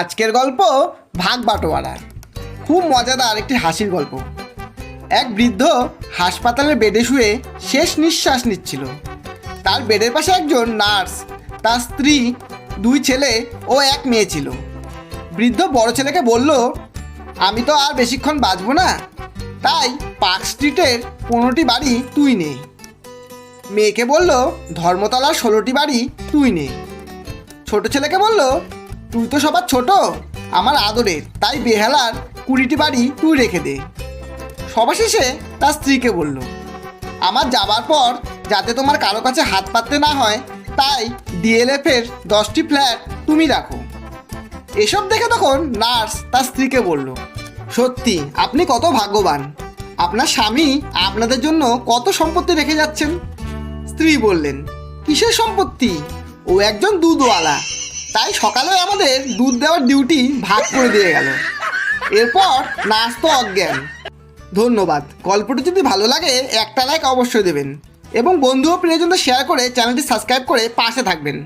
আজকের গল্প ভাগ বাটোয়ারা খুব মজাদার একটি হাসির গল্প। এক বৃদ্ধ হাসপাতালের বেডে শুয়ে শেষ নিঃশ্বাস নিচ্ছিল। তার বেডের পাশে একজন নার্স, তার স্ত্রী, দুই ছেলে ও এক মেয়ে ছিল। বৃদ্ধ বড় ছেলেকে বলল, আমি তো আর বেশিক্ষণ বাঁচবো না। তাই পার্ক স্ট্রিটের পনেরোটি বাড়ি তুই নে। মেয়েকে বলল, ধর্মতলার ষোলোটি বাড়ি তুই নে। ছোট ছেলেকে বলল তুই তো সবার ছোট, আমার আদরের, তাই বেহালার কুড়িটি বাড়ি তুই রেখে দে। সবার শেষে তার স্ত্রীকে বলল, আমার যাবার পর যাতে তোমার কারও কাছে হাত পাততে না হয়, তাই ডিএলএফ এর দশটি ফ্ল্যাট তুমি রাখো। এসব দেখে তখন নার্স তার স্ত্রীকে বলল, সত্যি, আপনি কত ভাগ্যবান। আপনার স্বামী আপনাদের জন্য কত সম্পত্তি রেখে যাচ্ছেন? স্ত্রী বললেন, কিসের সম্পত্তি? ও একজন দুধওয়ালা। তাই সকালে আমাদের দুধ দেওয়ার ডিউটি ভাগ করে দিয়ে গেল। এরপর নাচ তো অজ্ঞান। ধন্যবাদ। গল্পটি যদি ভালো লাগে, একটা লাইক অবশ্যই দেবেন। এবং বন্ধু ও প্রিয়জনদের শেয়ার করে চ্যানেলটি সাবস্ক্রাইব করে পাশে থাকবেন।